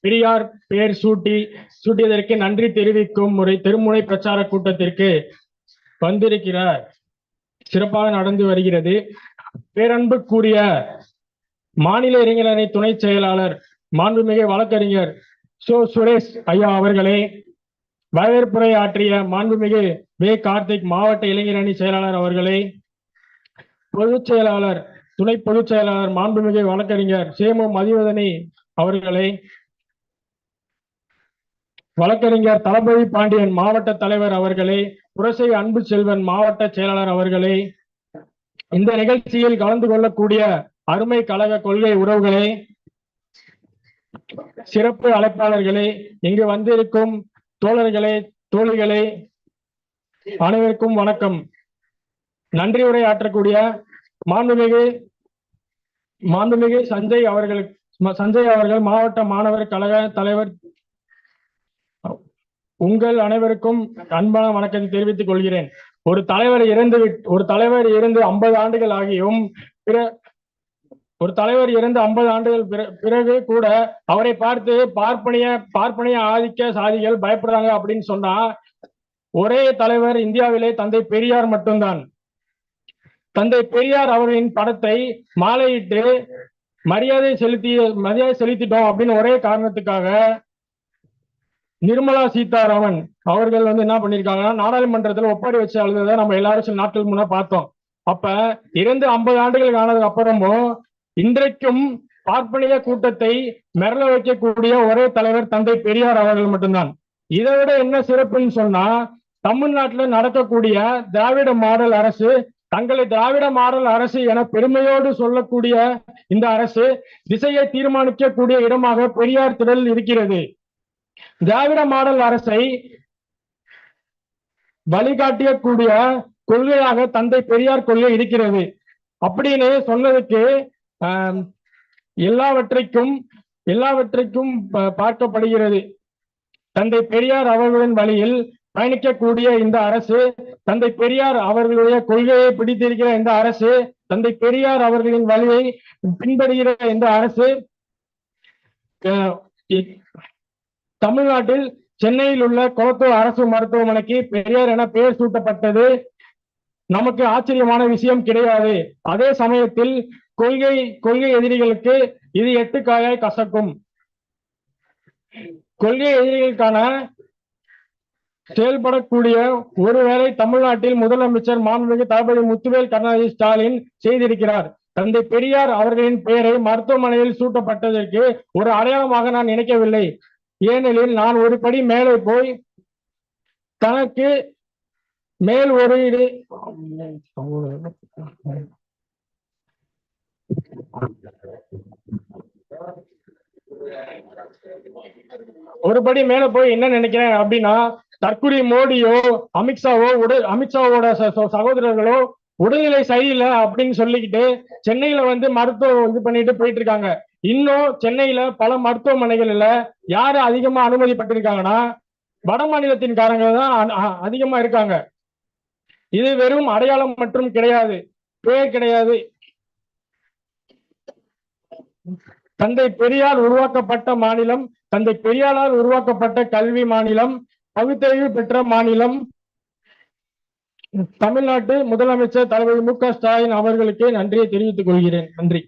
பெரியார் பெயர் சூட்டி சூட்டியதற்கு நன்றி தெரிவிக்கும் முறை திருமுனை பிரச்சார கூட்டத்திற்கு வந்திருக்கிறார். சிறப்பாக நடந்து வருகிறது. பேரன்பு கூறிய மாநில இளைஞரணி துணை செயலாளர் மாண்புமிகு வழக்கறிஞர் சோ. சுரேஷ் ஐயா அவர்களே வரவேற்புரை ஆற்றிய மாண்புமிகு வே. கார்த்திக் மாவட்ட இளைஞரணி செயலாளர் அவர்களே பொதுச் செயலாளர் துணை பொதுச் செயலாளர் மாண்புமிகு வழக்கறிஞர் சேமு மதிவதனி அவர்களை வழக்கறிஞர் தளபதி பாண்டியன் மாவட்ட தலைவர் அவர்களே புரசை அன்பு செல்வன் மாவட்ட செயலாளர் அவர்களே இந்த நிகழ்ச்சியில் கலந்து கொள்ளக்கூடிய அருமை கழக கொள்கை உறவுகளை சிறப்பு அழைப்பாளர்களை இங்கு வந்திருக்கும் தோழர்களே தோழிகளே அனைவருக்கும் வணக்கம். நன்றி உரை ஆற்றக்கூடிய மாண்புமிகு மாண்புமிகு சஞ்சய் அவர்களுக்கு சஞ்சய் அவர்கள் மாவட்ட மாணவர் கழக தலைவர். உங்கள் அனைவருக்கும் அன்பான வணக்கத்தை தெரிவித்துக் கொள்கிறேன். ஒரு தலைவர் இறந்து ஒரு தலைவர் இறந்து ஐம்பது ஆண்டுகள் ஆகியும் பிற ஒரு தலைவர் இறந்து ஐம்பது ஆண்டுகள் பிறகு கூட அவரை பார்த்து பார்ப்பனிய பார்ப்பனிய ஆதிக்க சாதிகள் பயப்படுறாங்க அப்படின்னு சொன்னா ஒரே தலைவர் இந்தியாவிலே தந்தை பெரியார் மட்டும்தான். தந்தை பெரியார் அவர்களின் படத்தை மாலையிட்டு மரியாதை செலுத்தி மரியாதை செலுத்திட்டோம் அப்படின்னு ஒரே காரணத்துக்காக நிர்மலா சீதாராமன் அவர்கள் வந்து என்ன பண்ணிருக்காங்கன்னா நாடாளுமன்றத்துல ஒப்பாரி வச்சு அழுததை நம்ம எல்லாரும் சில நாட்கள் முன்ன பார்த்தோம். அப்ப இறந்து ஐம்பது ஆண்டுகள் ஆனதுக்கு அப்புறமும் இன்றைக்கும் பார்ப்பனிய கூட்டத்தை மிரள வைக்கக்கூடிய ஒரே தலைவர் தந்தை பெரியார் அவர்கள் மட்டும்தான். இதை விட என்ன சிறப்புன்னு சொன்னா தமிழ்நாட்டுல நடக்கக்கூடிய திராவிட மாடல் அரசு தங்களை திராவிட மாடல் அரசு என பெருமையோடு சொல்லக்கூடிய இந்த அரசு திசையை தீர்மானிக்கக்கூடிய இடமாக பெரியார் திடல் இருக்கிறது. திராவிட மாடல் அரசை வழிகாட்டியக்கூடிய கொள்கையாக தந்தை பெரியார் கொள்கை இருக்கிறது. அப்படின்னு சொன்னதுக்கு எல்லாவற்றைக்கும் எல்லாவற்றைக்கும் ப- பார்க்கப்படுகிறது. தந்தை பெரியார் அவர்களின் வழியில் பயணிக்கக்கூடிய இந்த அரசு தந்தை பெரியார் அவர்களுடைய கொள்கையை பிடித்திருக்கிற இந்த அரசு தந்தை பெரியார் அவர்களின் வழியை பின்படுகிற இந்த அரசு தமிழ்நாட்டில் சென்னையில் உள்ள கொளத்தூர் அரசு மருத்துவமனைக்கு பெரியார் என பெயர் சூட்டப்பட்டது. நமக்கு ஆச்சரியமான விஷயம் கிடையாது. அதே சமயத்தில் கொள்கை கொள்கை எதிரிகளுக்கு இது எட்டு காயாய் கசக்கும். கொள்கை எதிரிகளுக்கான செயல்படக்கூடிய ஒருவேளை தமிழ்நாட்டில் முதலமைச்சர் மாண்புமிகு தளபதி முத்துவேல் கருணாநிதி ஸ்டாலின் செய்திருக்கிறார். தந்தை பெரியார் அவர்களின் பெயரை மருத்துவமனையில் சூட்டப்பட்டதற்கு ஒரு அடையாளமாக நான் நினைக்கவில்லை. ஏனெனில் நான் ஒரு படி மேலே போய் தனக்கு மேல் ஒரு இது ஒருபடி மேல போய் என்ன நினைக்கிறேன் அப்படின்னா தற்குறி மோடியோ அமித்ஷாவோ உட அமித்ஷாவோட சகோதரர்களோ உடல்நிலை சரியில்லை அப்படின்னு சொல்லிக்கிட்டு சென்னையில வந்து மருத்துவம் இது பண்ணிட்டு போயிட்டு இருக்காங்க இன்னும் சென்னையில பல மருத்துவமனைகள்ல யாரு அதிகமா அனுமதிப்பட்டிருக்காங்கன்னா வட மாநிலத்தின்காரங்க தான் அதிகமா இருக்காங்க. இது வெறும் அடையாளம் மற்றும் கிடையாது. பேர் கிடையாது. தந்தை பெரியார் உருவாக்கப்பட்ட மாநிலம் தந்தை பெரியாரால் உருவாக்கப்பட்ட கல்வி மாநிலம் பகுத்தறிவு பெற்ற மாநிலம் தமிழ்நாட்டு முதலமைச்சர் தலைவர் மு க ஸ்டாலின் அவர்களுக்கே நன்றியை தெரிவித்துக் கொள்கிறேன். நன்றி.